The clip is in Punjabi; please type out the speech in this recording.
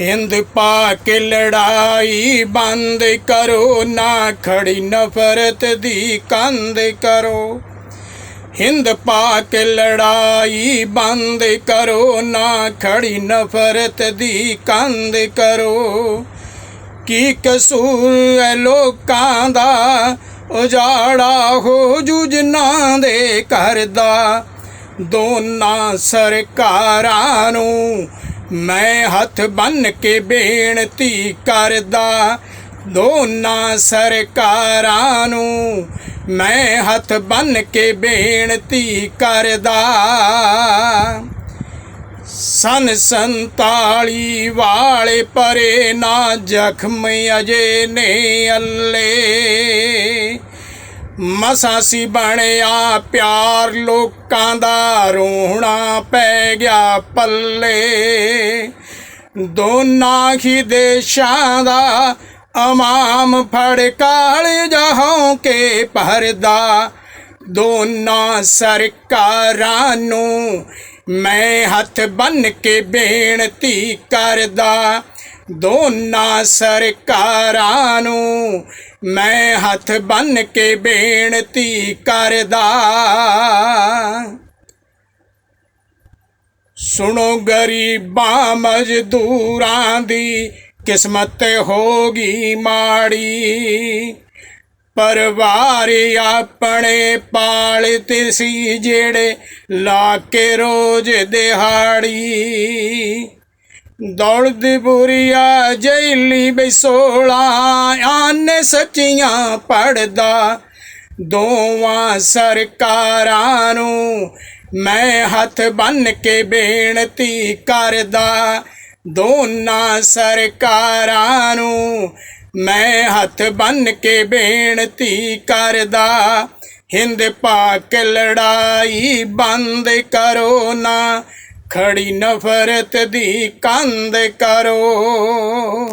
ਹਿੰਦ ਪਾਕ ਲੜਾਈ ਬੰਦ ਕਰੋ, ਨਾ ਖੜੀ ਨਫ਼ਰਤ ਦੀ ਕੰਧ ਕਰੋ। ਹਿੰਦ ਪਾਕ ਲੜਾਈ ਬੰਦ ਕਰੋ, ਨਾ ਖੜੀ ਨਫ਼ਰਤ ਦੀ ਕੰਧ ਕਰੋ। ਕੀ ਕਸੂਰ ਹੈ ਲੋਕਾਂ ਦਾ? ਉਜਾੜਾ ਹੋ ਜੁਜਨਾ ਦੇ ਘਰ ਦਾ। ਦੋਨਾਂ ਸਰਕਾਰਾਂ ਨੂੰ ਮੈਂ ਹੱਥ ਬੰਨ ਕੇ ਬੇਨਤੀ ਕਰਦਾ, ਦੋਨਾਂ ਸਰਕਾਰਾਂ ਨੂੰ। ਮੈਂ ਹੱਥ ਬੰਨ ਕੇ ਬੇਨਤੀ ਕਰਦਾ, ਸਨ ਸੰਤਾਲੀ ਵਾਲੇ ਪਰੇ ਨਾ ਜ਼ਖਮ ਅਜੇ ਨੇ ਅੱਲੇ। ਮਸਾਂ ਸੀ ਬਣਿਆ, ਪਿਆਰ ਲੋਕਾਂ ਦਾ ਰੋਣਾ ਪੈ ਗਿਆ ਪੱਲੇ। ਦੋਨਾਂ ਹੀ ਦੇਸ਼ਾਂ ਦਾ ਅਮਾਮ ਫੜ ਕਾਲ ਜਹੋਂ ਕੇ ਪਰਦਾ ਦੋਨਾਂ ਸਰਕਾਰਾਂ ਨੂੰ ਮੈਂ ਹੱਥ ਬੰਨ ਕੇ ਬੇਨਤੀ ਕਰਦਾ। ਦੋਨਾਂ ਸਰਕਾਰਾਂ ਨੂੰ ਮੈਂ ਹੱਥ ਬੰਨ ਕੇ ਬੇਨਤੀ ਕਰਦਾ। ਸੁਣੋ ਗਰੀਬਾਂ ਮਜ਼ਦੂਰਾਂ ਦੀ ਕਿਸਮਤ ਹੋ ਗਈ ਮਾੜੀ। ਪਰਿਵਾਰ ਆਪਣੇ ਪਾਲਤੇ ਸੀ ਜਿਹੜੇ ਲਾ ਕੇ ਰੋਜ਼ ਦਿਹਾੜੀ। ਦੌੜਦੀ ਬੁਰੀਆ ਜੈਲੀ ਬੈਸੋਲਾ ਆਨੇ ਸੱਚੀਆਂ ਪੜਦਾ। ਦੋਵਾਂ ਸਰਕਾਰਾਂ ਨੂੰ ਮੈਂ ਹੱਥ ਬੰਨ ਕੇ ਬੇਨਤੀ ਕਰਦਾ। ਦੋਨਾਂ ਸਰਕਾਰਾਂ ਨੂੰ ਮੈਂ ਹੱਥ ਬੰਨ ਕੇ ਬੇਨਤੀ ਕਰਦਾ। ਹਿੰਦ ਪਾਕ ਲੜਾਈ ਬੰਦ ਕਰੋ ਨਾ। ਖੜੀ ਨਫ਼ਰਤ ਦੀ ਕੰਧ ਕਰੋ।